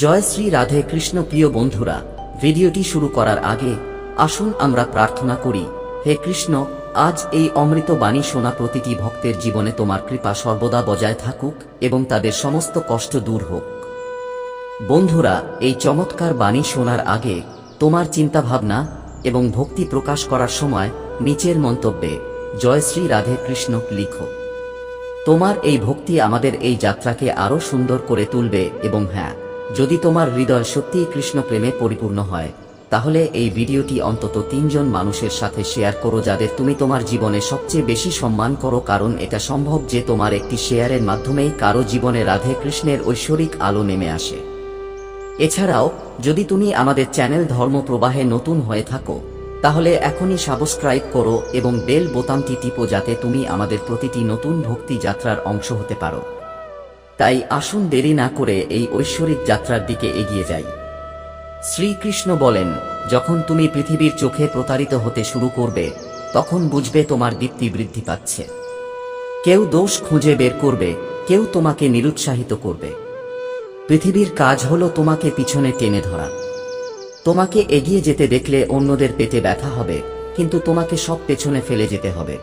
জয় শ্রী রাধে কৃষ্ণ প্রিয় বন্ধুরা, ভিডিওটি শুরু করার আগে আসুন আমরা প্রার্থনা করি, হে কৃষ্ণ, আজ এই অমৃত বাণী শোনা প্রতিটি ভক্তের জীবনে তোমার কৃপা সর্বদা বজায় থাকুক এবং তাদের সমস্ত কষ্ট দূর হোক। বন্ধুরা, এই চমৎকার বাণী শোনার আগে তোমার চিন্তাভাবনা এবং ভক্তি প্রকাশ করার সময় নিচের মন্তব্যে জয় শ্রী রাধে কৃষ্ণ লিখো। তোমার এই ভক্তি আমাদের এই যাত্রাকে আরও সুন্দর করে তুলবে এবং হ্যাঁ যদি তোমার হৃদয় সত্যিই কৃষ্ণ প্রেমে পরিপূর্ণ হয়, তাহলে এই ভিডিওটি অন্তত তিনজন মানুষের সাথে শেয়ার করো যাদের তুমি তোমার জীবনে সবচেয়ে বেশি সম্মান করো, কারণ এটা সম্ভব যে তোমার একটি শেয়ারের মাধ্যমেই কারও জীবনে রাধে কৃষ্ণের ঐশ্বরিক আলো নেমে আসে। এছাড়াও, যদি তুমি আমাদের চ্যানেল ধর্ম প্রবাহে নতুন হয়ে থাকো, তাহলে এখনই সাবস্ক্রাইব করো এবং বেল বোতামটি টিপো যাতে তুমি আমাদের প্রতিটি নতুন ভক্তি যাত্রার অংশ হতে পারো। তাই আসুন দেরি না করে এই ঐশ্বরিক যাত্রার দিকে এগিয়ে যাই। শ্রীকৃষ্ণ বলেন, যখন তুমি পৃথিবীর চোখে প্রতারিত হতে শুরু করবে, তখন বুঝবে তোমার দীপ্তি বৃদ্ধি পাচ্ছে। কেউ দোষ খুঁজে বের করবে, কেউ তোমাকে নিরুৎসাহিত করবে। পৃথিবীর কাজ হলো তোমাকে পিছনে টেনে ধরা। তোমাকে এগিয়ে যেতে দেখলে অন্যদের পেটে ব্যথা হবে, কিন্তু তোমাকে সব পেছনে ফেলে যেতে হবে।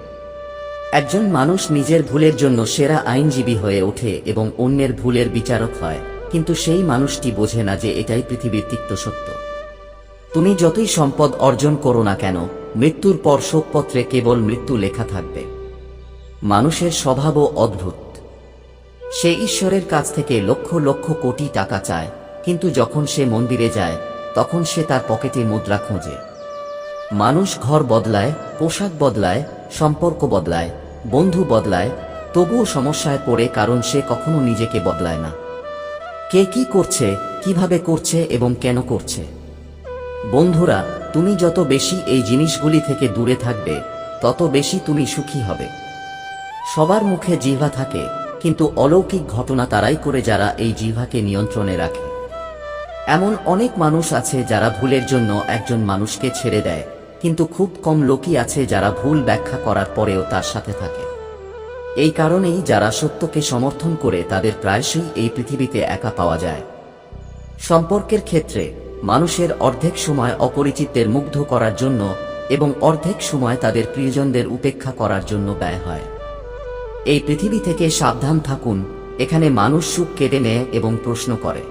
একজন মানুষ নিজের ভুলের জন্য সেরা আইনজীবী হয়ে ওঠে এবং অন্যের ভুলের বিচারক হয়, কিন্তু সেই মানুষটি বোঝে না যে এটাই পৃথিবীর তিক্ত সত্য। তুমি যতই সম্পদ অর্জন করো না কেন, মৃত্যুর পর শোকপত্রে কেবল মৃত্যু লেখা থাকবে। মানুষের স্বভাবও অদ্ভুত। সে ঈশ্বরের কাছ থেকে লক্ষ লক্ষ কোটি টাকা চায়, কিন্তু যখন সে মন্দিরে যায়, তখন সে তার পকেটে মুদ্রা খোঁজে। মানুষ ঘর বদলায়, পোশাক বদলায়, সম্পর্ক বদলায়, বন্ধু বদলায়, তবুও সমস্যায় পড়ে কারণ সে কখনো নিজেকে বদলায় না। কে কি করছে, কীভাবে করছে এবং কেন করছে? বন্ধুরা, তুমি যত বেশি এই জিনিসগুলি থেকে দূরে থাকবে, তত বেশি তুমি সুখী হবে। সবার মুখে জিহ্বা থাকে, কিন্তু অলৌকিক ঘটনা তারাই করে যারা এই জিহ্বাকে নিয়ন্ত্রণে রাখে। এমন অনেক মানুষ আছে যারা ভুলের জন্য একজন মানুষকে ছেড়ে দেয় কিন্তু খুব কম লোকই আছে যারা ভুল ব্যাখ্যা করার পরেও তার সাথে থাকে। এই কারণেই যারা সত্যকে সমর্থন করে তাদের প্রায়শই এই পৃথিবীতে একা পাওয়া যায়। সম্পর্কের ক্ষেত্রে, মানুষের অর্ধেক সময় অপরিচিতদের মুগ্ধ করার জন্য এবং অর্ধেক সময় তাদের প্রিয়জনদের উপেক্ষা করার জন্য ব্যয় হয়। এই পৃথিবী থেকে সাবধান থাকুন, এখানে মানুষ সুখ কেড়ে নেয় এবং প্রশ্ন করে।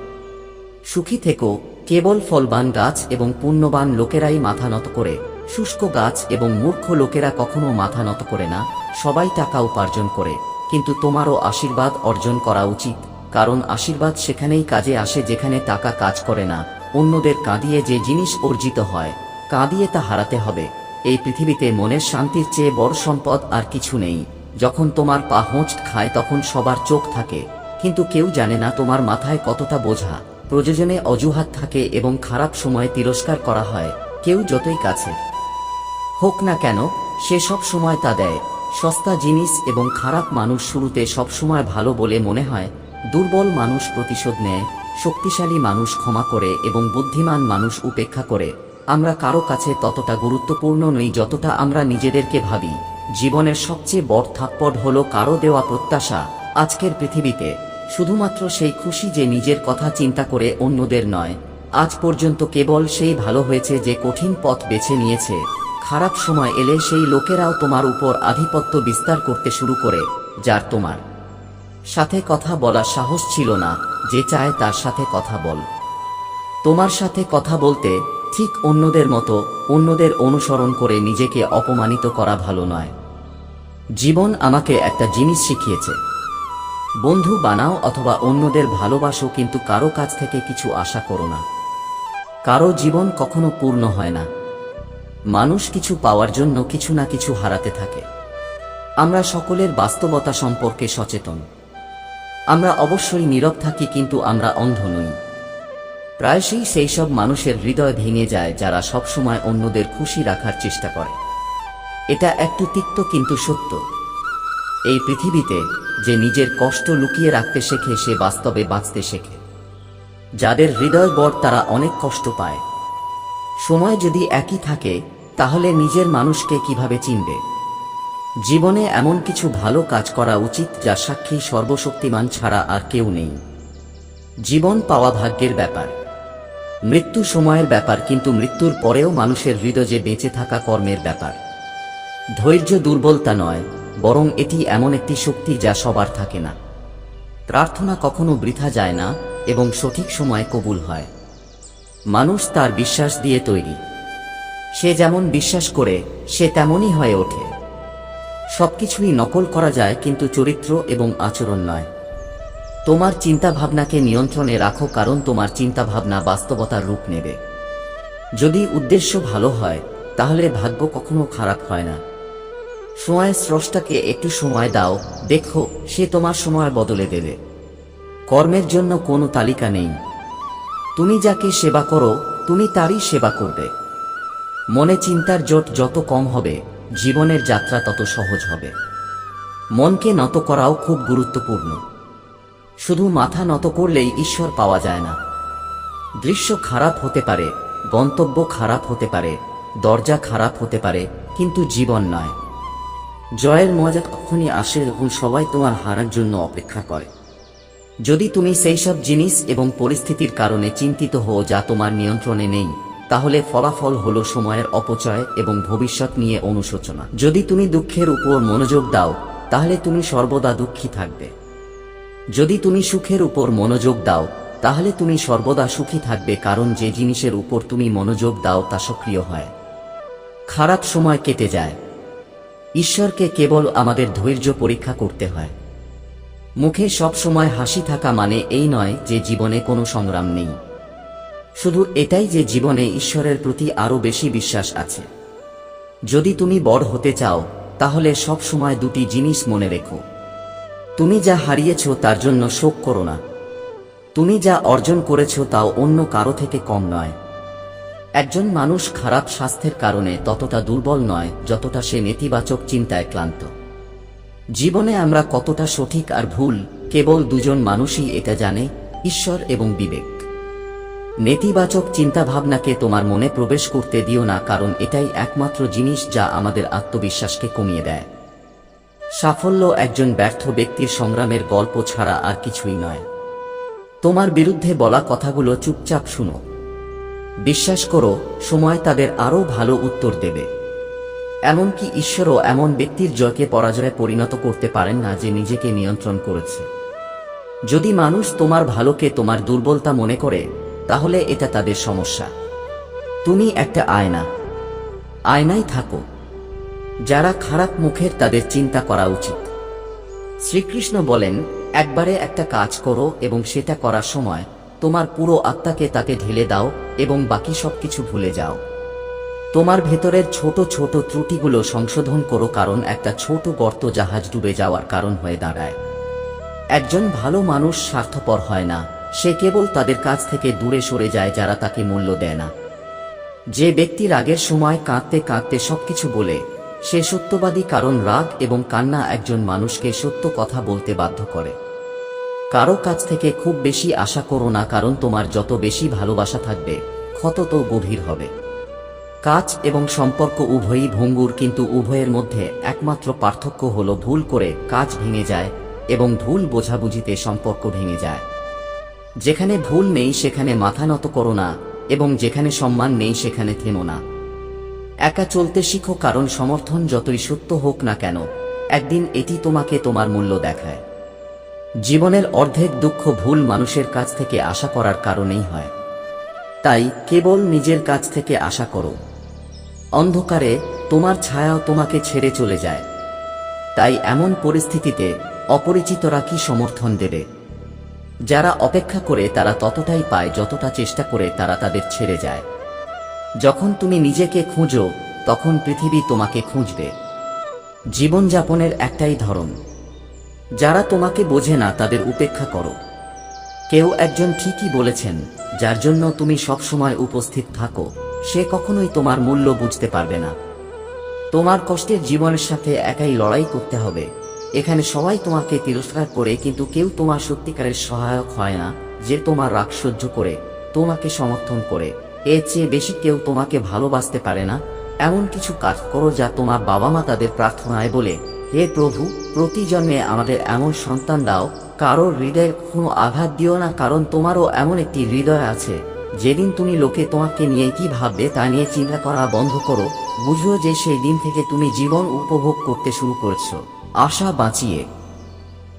সুখী থেকো, কেবল ফলবান গাছ এবং পুণ্যবান লোকেরাই মাথা নত করে শুষ্ক গাছ এবং মূর্খ লোকেরা কখনো মাথা নত করে না, সবাই টাকা উপার্জন করে, কিন্তু তোমারও আশীর্বাদ অর্জন করা উচিত, কারণ আশীর্বাদ সেখানেই কাজে আসে যেখানে টাকা কাজ করে না, অন্যদের কাঁদিয়ে যে জিনিস অর্জিত হয়, কাঁদিয়ে তা হারাতে হবে। এই পৃথিবীতে মনের শান্তির চেয়ে বড় সম্পদ আর কিছু নেই, যখন তোমার পা হোঁচ খায় তখন সবার চোখ থাকে, কিন্তু কেউ জানে না তোমার মাথায় কতটা বোঝা, প্রয়োজনে অজুহাত থাকে এবং খারাপ সময়ে তিরস্কার করা হয়, কেউ যতই কাছে। হোক না কেন, সে সব সময় তা দেয়। সস্তা জিনিস এবং খারাপ মানুষ শুরুতে সবসময় ভালো বলে মনে হয়। দুর্বল মানুষ প্রতিশোধ নেয়, শক্তিশালী মানুষ ক্ষমা করে এবং বুদ্ধিমান মানুষ উপেক্ষা করে। আমরা কারও কাছে ততটা গুরুত্বপূর্ণ নই যতটা আমরা নিজেদেরকে ভাবি। জীবনের সবচেয়ে বড় থাপ্পড় হল কারও দেওয়া প্রত্যাশা। আজকের পৃথিবীতে, শুধুমাত্র সেই খুশি যে নিজের কথা চিন্তা করে অন্যদের নয়। আজ পর্যন্ত কেবল সেই ভালো হয়েছে যে কঠিন পথ বেছে নিয়েছে। খারাপ সময় এলে সেই লোকেরাও তোমার উপর আধিপত্য বিস্তার করতে শুরু করে, যার তোমার সাথে কথা বলার সাহস ছিল না, যে চায় তার সাথে কথা বল। তোমার সাথে কথা বলতে ঠিক অন্যদের মতো, অন্যদের অনুসরণ করে নিজেকে অপমানিত করা ভালো নয়। জীবন আমাকে একটা জিনিস শিখিয়েছে। বন্ধু বানাও অথবা অন্যদের ভালোবাসো কিন্তু কারও কাছ থেকে কিছু আশা করো না। কারও জীবন কখনো পূর্ণ হয় না। মানুষ কিছু পাওয়ার জন্য কিছু না কিছু হারাতে থাকে। আমরা সকলের বাস্তবতা সম্পর্কে সচেতন। আমরা অবশ্যই নীরব থাকি কিন্তু আমরা অন্ধ নই। প্রায়শই সেই সব মানুষের হৃদয় ভেঙে যায় যারা সবসময় অন্যদের খুশি রাখার চেষ্টা করে। এটা একটু তিক্ত কিন্তু সত্য। এই পৃথিবীতে যে নিজের কষ্ট লুকিয়ে রাখতে শেখে সে বাস্তবে বাঁচতে শেখে। যাদের হৃদয় বড় তারা অনেক কষ্ট পায়। সময় যদি একই থাকে, তাহলে নিজের মানুষকে কীভাবে চিনবে? জীবনে এমন কিছু ভালো কাজ করা উচিত যা সাক্ষী সর্বশক্তিমান ছাড়া আর কেউ নেই। জীবন পাওয়া ভাগ্যের ব্যাপার। মৃত্যু সময়ের ব্যাপার কিন্তু মৃত্যুর পরেও মানুষের হৃদয়ে বেঁচে থাকা কর্মের ব্যাপার। ধৈর্য দুর্বলতা নয়, বরং এটি এমন একটি শক্তি যা সবার থাকে না। প্রার্থনা কখনো বৃথা যায় না এবং সঠিক সময়ে কবুল হয়। মানুষ তার বিশ্বাস দিয়ে তৈরি। সে যেমন বিশ্বাস করে, সে তেমনই হয়ে ওঠে। সবকিছুই নকল করা যায় কিন্তু চরিত্র এবং আচরণ নয়। তোমার চিন্তাভাবনাকে নিয়ন্ত্রণে রাখো কারণ তোমার চিন্তাভাবনা বাস্তবতার রূপ নেবে। যদি উদ্দেশ্য ভালো হয়, তাহলে ভাগ্য কখনো খারাপ হয় না। সময় স্রষ্টাকে একটু সময় দাও, দেখো সে তোমার সময় বদলে দেবে। কর্মের জন্য কোনো তালিকা নেই। তুমি যাকে সেবা করো, তুমি তারই সেবা করবে। মনে চিন্তার জোট যত কম হবে, জীবনের যাত্রা তত সহজ হবে। মনকে নত করাও খুব গুরুত্বপূর্ণ। শুধু মাথা নত করলেই ঈশ্বর পাওয়া যায় না। দৃশ্য খারাপ হতে পারে, গন্তব্য খারাপ হতে পারে, দরজা খারাপ হতে পারে, কিন্তু জীবন নয়। জয়ের মজা কখনই আসে যখন সবাই তোমার হারার জন্য অপেক্ষা করে। যদি তুমি সেই সব জিনিস এবং পরিস্থিতির কারণে চিন্তিত হও যা তোমার নিয়ন্ত্রণে নেই, তাহলে ফলাফল হলো সময়ের অপচয় এবং ভবিষ্যৎ নিয়ে অনুশোচনা। যদি তুমি দুঃখের উপর মনোযোগ দাও, তাহলে তুমি সর্বদা দুঃখী থাকবে। যদি তুমি সুখের উপর মনোযোগ দাও, তাহলে তুমি সর্বদা সুখী থাকবে কারণ যে জিনিসের উপর তুমি মনোযোগ দাও তা সক্রিয় হয়। খারাপ সময় কেটে যায়। ঈশ্বরকে কেবল আমাদের ধৈর্য পরীক্ষা করতে হয়। মুখে সব সময় হাসি থাকা মানে এই নয় যে জীবনে কোনো সংগ্রাম নেই। শুধু এটাই যে জীবনে ঈশ্বরের প্রতি আরও বেশি বিশ্বাস আছে। যদি তুমি বড় হতে চাও, তাহলে সব সময় দুটি জিনিস মনে রেখো। তুমি যা হারিয়েছ, তার জন্য শোক করো না। তুমি যা অর্জন করেছ, তাও অন্য কারও থেকে কম নয়। একজন মানুষ খারাপ স্বাস্থ্যের কারণে ততটা দুর্বল নয়, যতটা সে নেতিবাচক চিন্তায় ক্লান্ত। জীবনে আমরা কতটা সঠিক আর ভুল, কেবল দুজন মানুষই এটা জানে, ঈশ্বর এবং বিবেক। নেতিবাচক চিন্তাভাবনাকে তোমার মনে প্রবেশ করতে দিও না, কারণ এটাই একমাত্র জিনিস যা আমাদের আত্মবিশ্বাসকে কমিয়ে দেয়। সাফল্য একজন ব্যর্থ ব্যক্তির সংগ্রামের গল্প ছাড়া আর কিছুই নয়। তোমার বিরুদ্ধে বলা কথাগুলো চুপচাপ শুনো। বিশ্বাস করো, সময় তাদের আরও ভালো উত্তর দেবে। এমনকি ঈশ্বরও এমন ব্যক্তির জয়কে পরাজয়ে পরিণত করতে পারেন না যে নিজেকে নিয়ন্ত্রণ করেছে। যদি মানুষ তোমার ভালোকে তোমার দুর্বলতা মনে করে, তাহলে এটা তাদের সমস্যা। তুমি একটা আয়না। আয়নায় থাকো। যারা খারাপ মুখের তাদের চিন্তা করা উচিত। শ্রীকৃষ্ণ বলেন, একবারে একটা কাজ করো এবং সেটা করার সময় তোমার পুরো আত্মাকে তাকে ঢেলে দাও এবং বাকি সবকিছু ভুলে যাও। তোমার ভেতরের ছোট ছোট ত্রুটিগুলো সংশোধন করো কারণ একটা ছোট গর্ত জাহাজ ডুবে যাওয়ার কারণ হয়ে দাঁড়ায়। একজন ভালো মানুষ স্বার্থপর হয় না, সে কেবল তাদের কাছ থেকে দূরে সরে যায় যারা তাকে মূল্য দেয় না। যে ব্যক্তি রাগের সময় কাঁদতে কাঁদতে সবকিছু বলে, সে সত্যবাদী কারণ রাগ এবং কান্না একজন মানুষকে সত্য কথা বলতে বাধ্য করে। কারও কাছ থেকে খুব বেশি আশা করো না কারণ তোমার যত বেশি ভালোবাসা থাকবে, ক্ষত তো গভীর হবে। কাজ এবং সম্পর্ক উভয়ই ভঙ্গুর, কিন্তু উভয়ের মধ্যে একমাত্র পার্থক্য হল ভুল করে কাজ ভেঙে যায় এবং ভুল বোঝাবুঝিতে সম্পর্ক ভেঙে যায়। যেখানে ভুল নেই সেখানে মাথা নত করো না এবং যেখানে সম্মান নেই সেখানে থেমো না। একা চলতে শিখো, কারণ সমর্থন যতই সত্য হোক না কেন, একদিন এটি তোমাকে তোমার মূল্য দেখায়। জীবনের অর্ধেক দুঃখ ভুল মানুষের কাছ থেকে আশা করার কারণেই হয়। তাই কেবল নিজের কাছ থেকে আশা করো। অন্ধকারে তোমার ছায়াও তোমাকে ছেড়ে চলে যায়। তাই এমন পরিস্থিতিতে অপরিচিতরা কি সমর্থন দেবে? যারা অপেক্ষা করে তারা ততটাই পায় যতটা চেষ্টা করে তারা তাদের ছেড়ে যায়। যখন তুমি নিজেকে খুঁজো, তখন পৃথিবী তোমাকে খুঁজবে। জীবনযাপনের একটাই ধরন। যারা তোমাকে বোঝে না, তাদের উপেক্ষা করো। কেউ একজন ঠিকই বলেছেন, যার জন্য তুমি সবসময় উপস্থিত থাকো। সে কখনোই তোমার মূল্য বুঝতে পারবে না। তোমার কষ্টের জীবনের সাথে একাই লড়াই করতে হবে। এখানে সবাই তোমাকে তিরস্কার করে, কিন্তু কেউ তোমার সত্যিকারের সহায়ক হয় না, যে তোমার রাগ সহ্য করে, তোমাকে সমর্থন করে। এর চেয়ে বেশি কেউ তোমাকে ভালোবাসতে পারে না। এমন কিছু কাজ করো যা তোমার বাবা মা তাদের প্রার্থনায় বলে, হে প্রভু প্রতি জন্মে আমাদের এমন সন্তান দাও, কারোর হৃদয়ে কোনো আঘাত দিও না, কারণ তোমারও এমন একটি হৃদয় আছে। যেদিন তুমি লোকে তোমাকে নিয়ে কি ভাববে তা নিয়ে চিন্তা করা বন্ধ করো। বুঝো যে সেই দিন থেকে তুমি জীবন উপভোগ করতে শুরু করেছ। আশা বাঁচিয়ে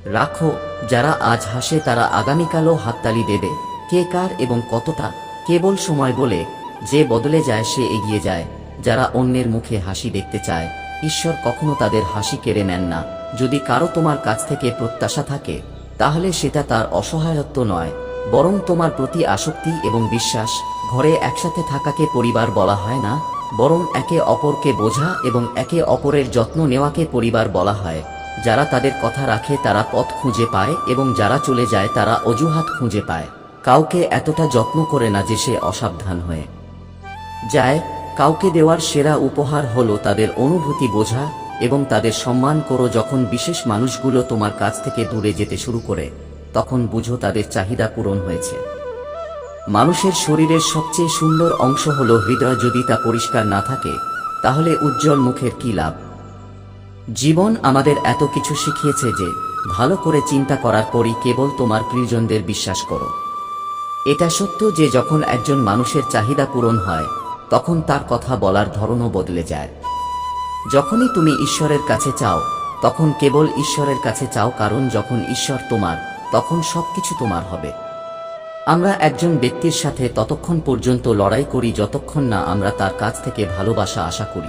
রাখো, যারা আজ হাসে তারা আগামীকালও হাততালি দেবে। কে কার এবং কতটা, কেবল সময় বলে, যে বদলে যায় সে এগিয়ে যায়। যারা অন্যের মুখে হাসি দেখতে চায়, ঈশ্বর কখনো তাদের হাসি কেড়ে নেন না। যদি কারও তোমার কাছ থেকে প্রত্যাশা থাকে, তাহলে সেটা তার অসহায়ত্ব নয়। বরং তোমার প্রতি আসক্তি এবং বিশ্বাস ঘরে একসাথে থাকাকে পরিবার বলা হয় না, বরং একে অপরকে বোঝা এবং একে অপরের যত্ন নেওয়াকে পরিবার বলা হয়। যারা তাদের কথা রাখে তারা পথ খুঁজে পায় এবং যারা চলে যায় তারা অজুহাত খুঁজে পায়। কাউকে এতটা যত্ন করে না যে সে অসাবধান হয়ে। যায়, কাউকে দেওয়ার সেরা উপহার হলো তাদের অনুভূতি বোঝা এবং তাদের সম্মান করো যখন বিশেষ মানুষগুলো তোমার কাছ থেকে দূরে যেতে শুরু করে। তখন বুঝো তাদের চাহিদা পূরণ হয়েছে। মানুষের শরীরের সবচেয়ে সুন্দর অংশ হলো হৃদয় যদি তা পরিষ্কার না থাকে, তাহলে উজ্জ্বল মুখের কি লাভ? জীবন আমাদের এত কিছু শিখিয়েছে যে, ভালো করে চিন্তা করার পরই কেবল তোমার প্রিয়জনদের বিশ্বাস করো। এটা সত্য যে, যখন একজন মানুষের চাহিদা পূরণ হয়, তখন তার কথা বলার ধরনও বদলে যায়। যখনই তুমি ঈশ্বরের কাছে চাও, তখন কেবল ঈশ্বরের কাছে চাও, কারণ যখন ঈশ্বর তোমার তখন সবকিছু তোমার হবে। আমরা একজন ব্যক্তির সাথে ততক্ষণ পর্যন্ত লড়াই করি যতক্ষণ না আমরা তার কাছ থেকে ভালোবাসা আশা করি।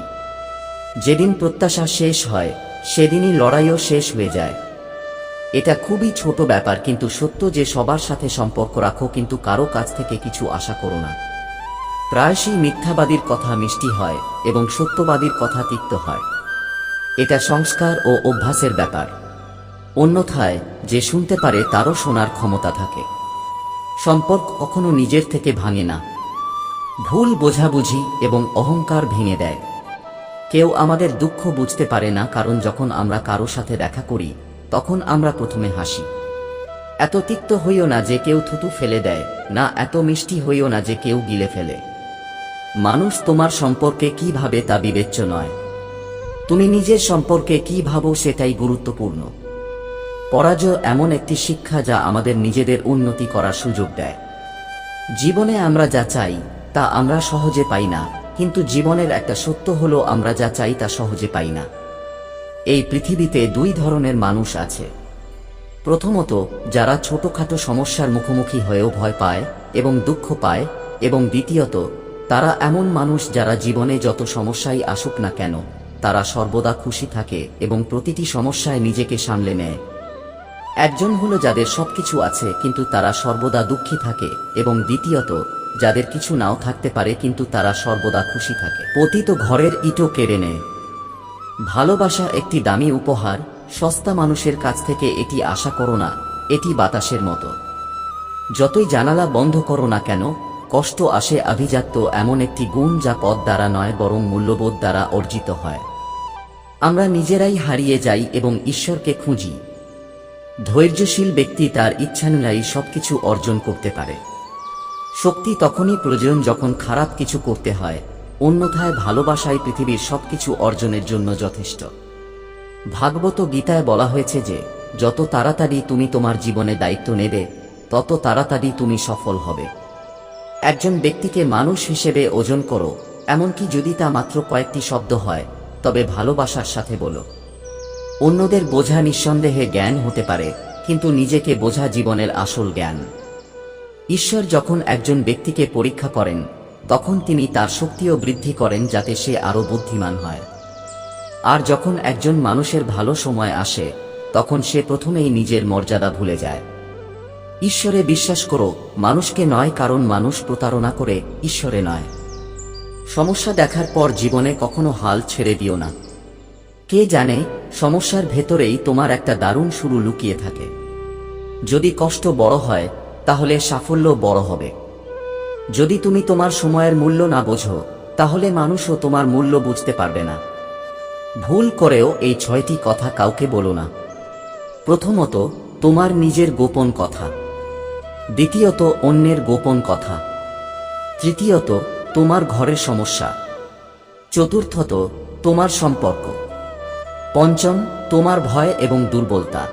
যেদিন প্রত্যাশা শেষ হয়, সেদিনই লড়াইও শেষ হয়ে যায়। এটা খুবই ছোট ব্যাপার, কিন্তু সত্য যে সবার সাথে সম্পর্ক রাখো, কিন্তু কারও কাছ থেকে কিছু আশা করো না। প্রায়শই মিথ্যাবাদীর কথা মিষ্টি হয় এবং সত্যবাদীর কথা তিক্ত হয়। এটা সংস্কার ও অভ্যাসের ব্যাপার। অন্যথায় যে শুনতে পারে তারও শোনার ক্ষমতা থাকে। সম্পর্ক কখনো নিজের থেকে ভাঙে না। ভুল বোঝাবুঝি এবং অহংকার ভেঙে দেয়। কেউ আমাদের দুঃখ বুঝতে পারে না কারণ যখন আমরা কারও সাথে দেখা করি, তখন আমরা প্রথমে হাসি। এত তিক্ত হইও না যে কেউ থুতু ফেলে দেয়, না এত মিষ্টি হইও না যে কেউ গিলে ফেলে। মানুষ তোমার সম্পর্কে কি ভাবে তা বিবেচ্য নয়। তুমি নিজের সম্পর্কে কি ভাবো সেটাই গুরুত্বপূর্ণ। পরাজয় এমন একটি শিক্ষা যা আমাদের নিজেদের উন্নতি করার সুযোগ দেয়। জীবনে আমরা যা চাই, তা আমরা সহজে পাই না, কিন্তু জীবনের একটা সত্য হলো আমরা যা চাই, তা সহজে পাই না। এই পৃথিবীতে দুই ধরনের মানুষ আছে। প্রথমত, যারা ছোটখাটো সমস্যার মুখোমুখি হয়েও ভয় পায় এবং দুঃখ পায়, এবং দ্বিতীয়ত, তারা এমন মানুষ যারা জীবনে যত সমস্যাই আসুক না কেন, তারা সর্বদা খুশি থাকে এবং প্রতিটি সমস্যায় নিজেকে সামলে নেয়। একজন হলো যাদের সবকিছু আছে, কিন্তু তারা সর্বদা দুঃখী থাকে, এবং দ্বিতীয়ত, যাদের কিছু নাও থাকতে পারে, কিন্তু তারা সর্বদা খুশি থাকে। পতিত ঘরের ইটো কেড়ে নেয়। ভালোবাসা একটি দামি উপহার, সস্তা মানুষের কাছ থেকে এটি আশা করো না, এটি বাতাসের মতো। যতই জানালা বন্ধ করো না কেন, কষ্ট আসে আভিজাত্য এমন একটি গুণ যা পদ দ্বারা নয়, বরং মূল্যবোধ দ্বারা অর্জিত হয়। আমরা নিজেরাই হারিয়ে যাই এবং ঈশ্বরকে খুঁজি। ধৈর্যশীল ব্যক্তি তার ইচ্ছানুযায়ী সবকিছু অর্জন করতে পারে। শক্তি তখনই প্রয়োজন যখন খারাপ কিছু করতে হয়, অন্যথায় ভালোবাসাই পৃথিবীর সবকিছু অর্জনের জন্য যথেষ্ট। ভাগবত গীতায় বলা হয়েছে যে, যত তাড়াতাড়ি তুমি তোমার জীবনে দায়িত্ব নেবে, তত তাড়াতাড়ি তুমি সফল হবে। একজন ব্যক্তিকে মানুষ হিসেবে ওজন করো, এমনকি যদি তা মাত্র কয়েকটি শব্দ হয়, তবে ভালোবাসার সাথে বলো। অন্যদের বোঝা নিঃসন্দেহে জ্ঞান হতে পারে, কিন্তু নিজেকে বোঝা জীবনের আসল জ্ঞান। ঈশ্বর যখন একজন ব্যক্তিকে পরীক্ষা করেন, তখন তিনি তার শক্তিও বৃদ্ধি করেন যাতে সে আরও বুদ্ধিমান হয়। আর যখন একজন মানুষের ভালো সময় আসে, তখন সে প্রথমেই নিজের মর্যাদা ভুলে যায়। ঈশ্বরে বিশ্বাস করো, মানুষকে নয় কারণ মানুষ প্রতারণা করে, ঈশ্বরে নয়। সমস্যা দেখার পর জীবনে কখনো হাল ছেড়ে দিও না। কে জানে সমস্যার ভেতরেই তোমার একটা দারুণ শুরু লুকিয়ে থাকে। যদি কষ্ট বড় হয়, তাহলে সাফল্য বড় হবে। যদি তুমি তোমার সময়ের মূল্য না বোঝো, তাহলে মানুষও তোমার মূল্য বুঝতে পারবে না। ভুল করেও এই ছয়টি কথা কাউকে বলো না। প্রথমত, তোমার নিজের গোপন কথা। দ্বিতীয়ত, অন্যের গোপন কথা। তৃতীয়ত, তোমার ঘরের সমস্যা। চতুর্থত, তোমার সম্পর্ক। পঞ্চম, তোমার ভয় এবং দুর্বলতা।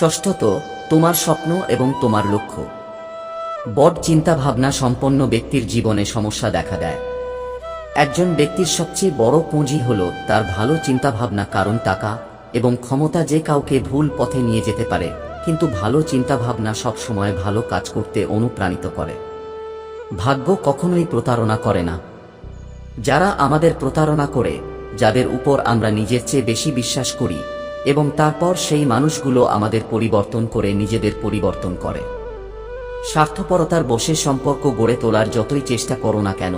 ষষ্ঠত, তোমার স্বপ্ন এবং তোমার লক্ষ্য। বড চিন্তাভাবনা সম্পন্ন ব্যক্তির জীবনে সমস্যা দেখা দেয়। একজন ব্যক্তির সবচেয়ে বড় পুঁজি হল তার ভালো চিন্তাভাবনা কারণ টাকা এবং ক্ষমতা যে কাউকে ভুল পথে নিয়ে যেতে পারে, কিন্তু ভালো চিন্তাভাবনা সবসময় ভালো কাজ করতে অনুপ্রাণিত করে। ভাগ্য কখনোই প্রতারণা করে না। যারা আমাদের প্রতারণা করে যাদের উপর আমরা নিজের চেয়ে বেশি বিশ্বাস করি, এবং তারপর সেই মানুষগুলো আমাদের পরিবর্তন করে নিজেদের পরিবর্তন করে। স্বার্থপরতার বসে সম্পর্ক গড়ে তোলার যতই চেষ্টা করো না কেন,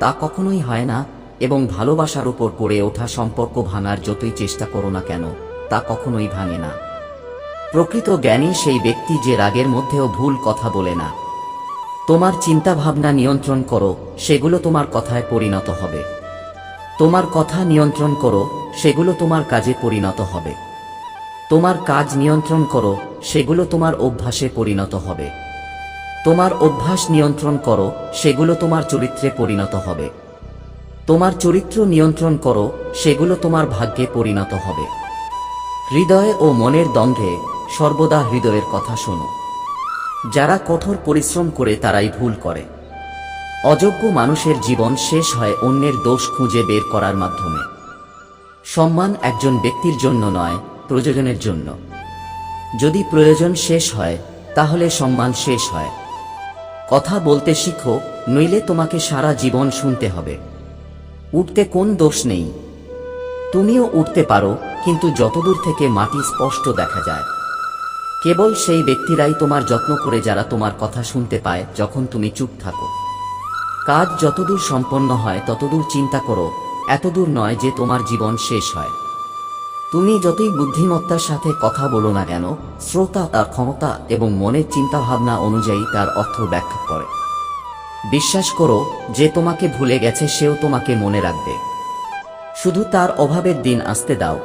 তা কখনোই হয় না, এবং ভালোবাসার উপর গড়ে ওঠা সম্পর্ক ভাঙার যতই চেষ্টা করো না কেন, তা কখনোই ভাঙে না। প্রকৃত জ্ঞানী সেই ব্যক্তি যে রাগের মধ্যেও ভুল কথা বলে না। তোমার চিন্তা ভাবনা নিয়ন্ত্রণ করো, সেগুলো তোমার কথায় পরিণত হবে। তোমার কথা নিয়ন্ত্রণ করো, সেগুলো তোমার কাজে পরিণত হবে। তোমার কাজ নিয়ন্ত্রণ করো, সেগুলো তোমার অভ্যাসে পরিণত হবে। তোমার অভ্যাস নিয়ন্ত্রণ করো, সেগুলো তোমার চরিত্রে পরিণত হবে। তোমার চরিত্র নিয়ন্ত্রণ করো, সেগুলো তোমার ভাগ্যে পরিণত হবে। হৃদয় ও মনের দ্বন্দ্বে সর্বদা হৃদয়ের কথা শোনো। যারা কঠোর পরিশ্রম করে তারাই ভুল করে। অযোগ্য মানুষের জীবন শেষ হয় অন্যের দোষ খুঁজে বের করার মাধ্যমে। সম্মান একজন ব্যক্তির জন্য নয়, প্রয়োজনের জন্য। যদি প্রয়োজন শেষ হয়, তাহলে সম্মান শেষ হয়। কথা বলতে শিখো, নইলে তোমাকে সারা জীবন শুনতে হবে। উঠতে কোন দোষ নেই। তুমিও উঠতে পারো, কিন্তু যতদূর থেকে মাটি স্পষ্ট দেখা যায়। কেবল সেই ব্যক্তিরাই তোমার যত্ন করে যারা তোমার কথা শুনতে পায়, যখন তুমি চুপ থাকো। কাজ যতদূর সম্পন্ন হয়, ততদূর চিন্তা করো। এতদূর নয় যে তোমার জীবন শেষ হয়। তুমি যতই বুদ্ধিমত্তার সাথে কথা বলো না কেন, শ্রোতা তার ক্ষমতা এবং মনের চিন্তাভাবনা অনুযায়ী তার অর্থ ব্যাখ্যা করে। বিশ্বাস করো, যে তোমাকে ভুলে গেছে, সেও তোমাকে মনে রাখবে। শুধু তার অভাবের দিন আসতে দাও।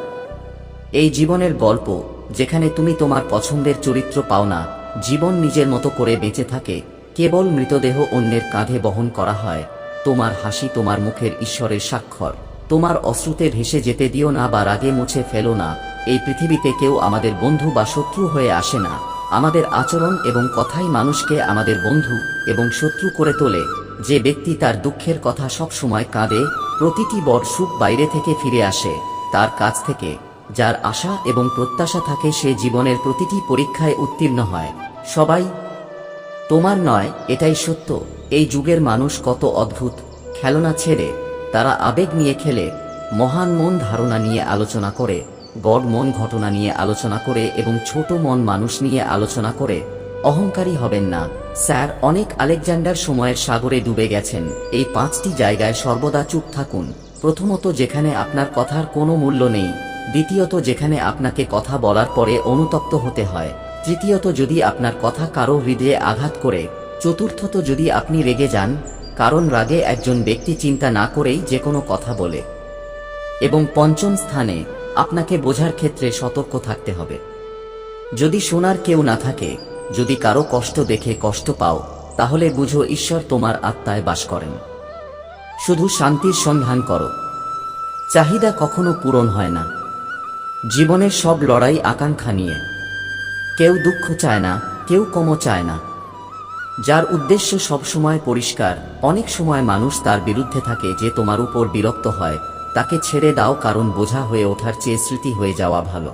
এই জীবনের গল্প, যেখানে তুমি তোমার পছন্দের চরিত্র পাও না, জীবন নিজের মতো করে বেঁচে থাকে কেবল মৃতদেহ অন্যের কাঁধে বহন করা হয়। তোমার হাসি তোমার মুখের ঈশ্বরের স্বাক্ষর। তোমার অশ্রুতে ভেসে যেতে দিও না বা রাগে মুছে ফেলো না। এই পৃথিবীতে কেউ আমাদের বন্ধু বা শত্রু হয়ে আসে না। আমাদের আচরণ এবং কথাই মানুষকে আমাদের বন্ধু এবং শত্রু করে তোলে। যে ব্যক্তি তার দুঃখের কথা সব সময় কাঁদে, প্রতিটি বড় সুখ বাইরে থেকে ফিরে আসে। তার কাছ থেকে, যার আশা এবং প্রত্যাশা থাকে সে জীবনের প্রতিটি পরীক্ষায় উত্তীর্ণ হয়। সবাই তোমার নয়, এটাই সত্য। এই যুগের মানুষ কত অদ্ভুত। খেলনা ছেড়ে, তারা আবেগ নিয়ে খেলে, মহান মন ধারণা নিয়ে আলোচনা করে, গড মন ঘটনা নিয়ে আলোচনা করে এবং ছোট মন মানুষ নিয়ে আলোচনা করে। অহংকারী হবেন না। স্যার, অনেক আলেকজান্ডার সময়ের সাগরে ডুবে গেছেন। এই পাঁচটি জায়গায় সর্বদা চুপ থাকুন। প্রথমত, যেখানে আপনার কথার কোনো মূল্য নেই। দ্বিতীয়ত, যেখানে আপনাকে কথা বলার পরে অনুতপ্ত হতে হয়। তৃতীয়ত যদি আপনার কথা কারও হৃদয়ে আঘাত করে, চতুর্থত যদি আপনি রেগে যান, কারণ রাগে একজন ব্যক্তি চিন্তা না করেই যে কোনো কথা বলে। এবং পঞ্চম স্থানে, আপনাকে বোঝার ক্ষেত্রে সতর্ক থাকতে হবে। যদি শোনার কেউ না থাকে, যদি কারও কষ্ট দেখে কষ্ট পাও, তাহলে বুঝো ঈশ্বর তোমার আত্মায় বাস করেন। শুধু শান্তির সন্ধান করো। চাহিদা কখনো পূরণ হয় না। জীবনের সব লড়াই আকাঙ্ক্ষা নিয়ে। কেউ দুঃখ চায় না, কেউ কমও চায় না। যার উদ্দেশ্য সবসময় পরিষ্কার, অনেক সময় মানুষ তার বিরুদ্ধে থাকে যে তোমার উপর বিরক্ত হয়, তাকে ছেড়ে দাও কারণ বোঝা হয়ে ওঠার চেয়ে স্মৃতি হয়ে যাওয়া ভালো।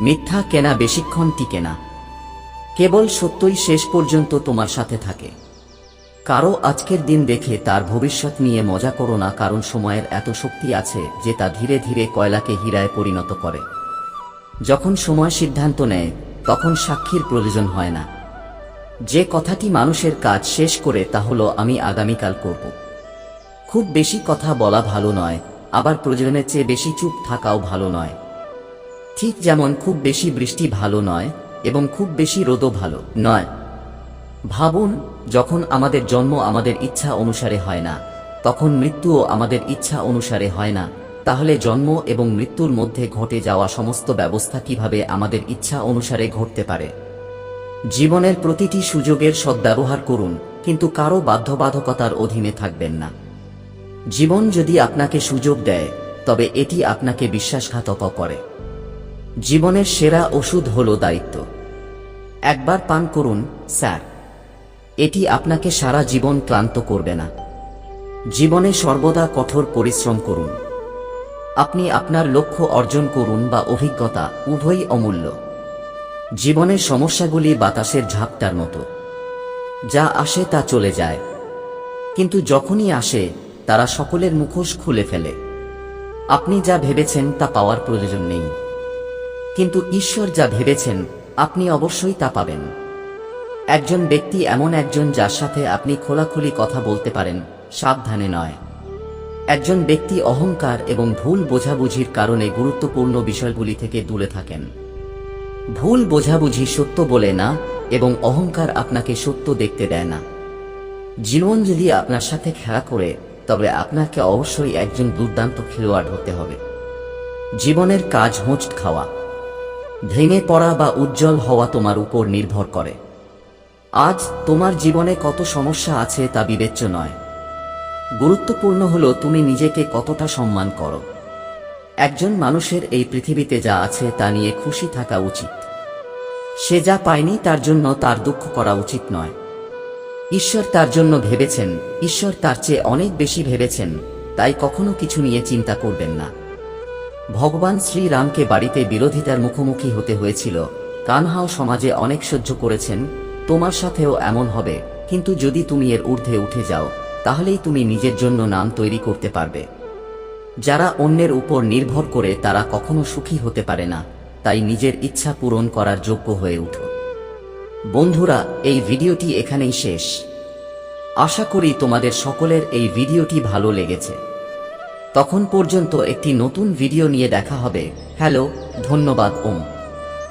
মিথ্যা কেনা বেশিক্ষণ টিকে না। কেবল সত্যই শেষ পর্যন্ত তোমার সাথে থাকে। কারও আজকের দিন দেখে তার ভবিষ্যৎ নিয়ে মজা করো না কারণ সময়ের এত শক্তি আছে যে তা ধীরে ধীরে কয়লাকে হীরায় পরিণত করে। যখন সময় সিদ্ধান্ত নেয় তখন সাক্ষীর প্রয়োজন হয় না। যে কথাটি মানুষের কাজ শেষ করে তা হলো, আমি আগামীকাল করব। খুব বেশি কথা বলা ভালো নয়, আবার প্রয়োজনের চেয়ে বেশি চুপ থাকাও ভালো নয়। ঠিক যেমন, খুব বেশি বৃষ্টি ভালো নয় এবং খুব বেশি রোদও ভালো নয়। ভাবুন, যখন আমাদের জন্ম আমাদের ইচ্ছা অনুসারে হয় না, তখন মৃত্যুও আমাদের ইচ্ছা অনুসারে হয় না। তাহলে জন্ম এবং মৃত্যুর মধ্যে ঘটে যাওয়া সমস্ত ব্যবস্থা কীভাবে আমাদের ইচ্ছা অনুসারে ঘটতে পারে? জীবনের প্রতিটি সুযোগের সদ্ব্যবহার করুন, কিন্তু কারও বাধ্যবাধকতার অধীনে থাকবেন না। জীবন যদি আপনাকে সুযোগ দেয়, তবে এটি আপনাকে বিশ্বাসঘাতক করে। জীবনের সেরা ওষুধ হল দায়িত্ব। একবার পান করুন, স্যার। এটি আপনাকে সারা জীবন ক্লান্ত করবে না। জীবনে সর্বদা কঠোর পরিশ্রম করুন। আপনি আপনার লক্ষ্য অর্জন করুন বা অভিজ্ঞতা উভয়ই অমূল্য। জীবনের সমস্যাগুলি বাতাসের ঝাপটার মতো। যা আসে তা চলে যায়। কিন্তু যখনই আসে, তারা সকলের মুখোশ খুলে ফেলে। আপনি যা ভেবেছেন তা পাওয়ার প্রয়োজন নেই। কিন্তু ঈশ্বর যা ভেবেছেন, আপনি অবশ্যই তা পাবেন। একজন ব্যক্তি এমন একজন যার সাথে আপনি খোলাখুলি কথা বলতে পারেন, সাবধানে নয়। একজন ব্যক্তি অহংকার এবং ভুল বোঝাবুঝির কারণে গুরুত্বপূর্ণ বিষয়গুলি থেকে দূরে থাকেন। ভুল বোঝাবুঝি সত্য বলে না এবং অহংকার আপনাকে সত্য দেখতে দেয় না। জীবন যদি আপনার সাথে খেলা করে, তবে আপনাকে অবশ্যই একজন দুর্দান্ত খেলোয়াড় হতে হবে। জীবনের কাজ হোঁচ খাওয়া। ভেঙে পড়া বা উজ্জ্বল হওয়া তোমার উপর নির্ভর করে। আজ তোমার জীবনে কত সমস্যা আছে তা বিবেচ্য নয়। গুরুত্বপূর্ণ হলো তুমি নিজেকে কতটা সম্মান করো। একজন মানুষের এই পৃথিবীতে যা আছে তা নিয়ে খুশি থাকা উচিত। সে যা পায়নি তার জন্য তার দুঃখ করা উচিত নয়। ঈশ্বর তার জন্য ভেবেছেন, ঈশ্বর তার চেয়ে অনেক বেশি ভেবেছেন, তাই কখনো কিছু নিয়ে চিন্তা করবেন না। ভগবান শ্রীরামকে বাড়িতে বিরোধিতার মুখোমুখি হতে হয়েছিল, কানহাও সমাজে অনেক সহ্য করেছেন, তোমার সাথেও এমন হবে, কিন্তু যদি তুমি এর ঊর্ধ্বে উঠে যাও তাহলেই তুমি নিজের জন্য নাম তৈরি করতে পারবে। যারা অন্যের উপর নির্ভর করে তারা কখনো সুখী হতে পারে না, তাই নিজের ইচ্ছা পূরণ করার যোগ্য হয়ে উঠো। বন্ধুরা, এই ভিডিওটি এখানেই শেষ। আশা করি তোমাদের সকলের এই ভিডিওটি ভালো লেগেছে। তখন পর্যন্ত একটি নতুন ভিডিও নিয়ে দেখা হবে। হ্যালো, ধন্যবাদ, ওম।